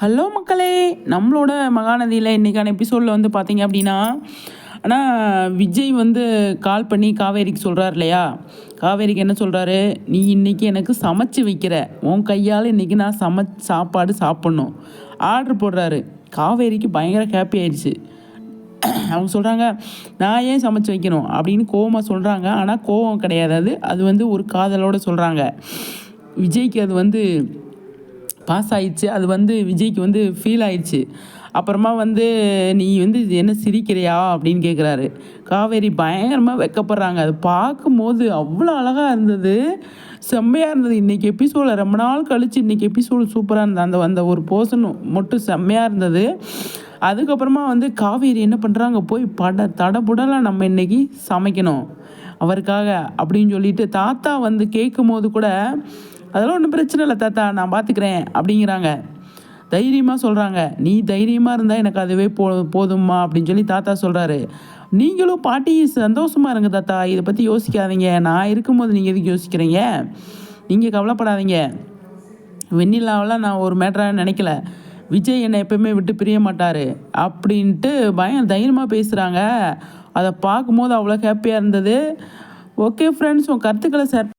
Hello மக்களே நம்மளோட மகாநதியில் இன்றைக்கான எபிசோடில் வந்து பார்த்தீங்க அப்படின்னா ஆனால் விஜய் வந்து கால் பண்ணி காவேரிக்கு சொல்கிறார் இல்லையா? காவேரிக்கு என்ன சொல்கிறாரு நீ இன்றைக்கி எனக்கு சமைச்சு வைக்கிற. உன் கையால் இன்றைக்கி நான் சம சாப்பாடு சாப்பிட்ணும். ஆர்டர் போடுறாரு. காவேரிக்கு பயங்கர ஹாப்பி ஆயிடுச்சு. அவங்க சொல்கிறாங்க நான் ஏன் சமைச்சு வைக்கணும்? அப்படின்னு கோவமாக சொல்கிறாங்க ஆனால் கோவம் கிடையாது. அது அது வந்து ஒரு காதலோடு சொல்கிறாங்க விஜய்க்கு அது வந்து பாஸ் ஆயிடுச்சு. அது வந்து விஜய்க்கு வந்து ஃபீல் ஆயிடுச்சு. அப்புறமா வந்து நீ வந்து இது என்ன சிரிக்கிறியா அப்படின்னு கேட்குறாரு காவேரி பயங்கரமாக வெக்கப்படுறாங்க. அது பார்க்கும்போது அவ்வளோ அழகாக இருந்தது. செம்மையாக இருந்தது. இன்றைக்கி எபிசோடில் ரொம்ப நாள் கழித்து இன்றைக்கி எபிசோடு சூப்பராக இருந்தது. அந்த அந்த ஒரு போர்ஷன் மட்டும் செம்மையாக இருந்தது. அதுக்கப்புறமா வந்து காவேரி என்ன பண்ணுறாங்க போய் பட தடபுடலாம் நம்ம இன்னைக்கு சமைக்கணும். அவருக்காக அப்படின்னு சொல்லிட்டு தாத்தா வந்து கேட்கும் போது கூட அதெல்லாம் ஒன்றும் பிரச்சனை இல்லை தாத்தா. நான் பார்த்துக்கிறேன் அப்படிங்கிறாங்க. தைரியமாக சொல்கிறாங்க நீ தைரியமாக இருந்தால் எனக்கு அதுவே போ போதும்மா அப்படின்னு சொல்லி தாத்தா சொல்கிறாரு நீங்களும் பாட்டி சந்தோஷமாக இருங்க தாத்தா. இதை பற்றி யோசிக்காதீங்க. நான் இருக்கும்போது நீங்கள் எதுக்கு யோசிக்கிறீங்க? நீங்கள் கவலைப்படாதீங்க. வெண்ணிலாவெல்லாம் நான் ஒரு மேட்டராக நினைக்கல. விஜய் என்னை எப்பயுமே விட்டு பிரிய மாட்டார். அப்படின்ட்டு பயம் தைரியமாக பேசுகிறாங்க அதை பார்க்கும்போது அவ்வளோ ஹாப்பியாக இருந்தது. ஓகே ஃப்ரெண்ட்ஸ் உன் கருத்துக்களை ஷேர்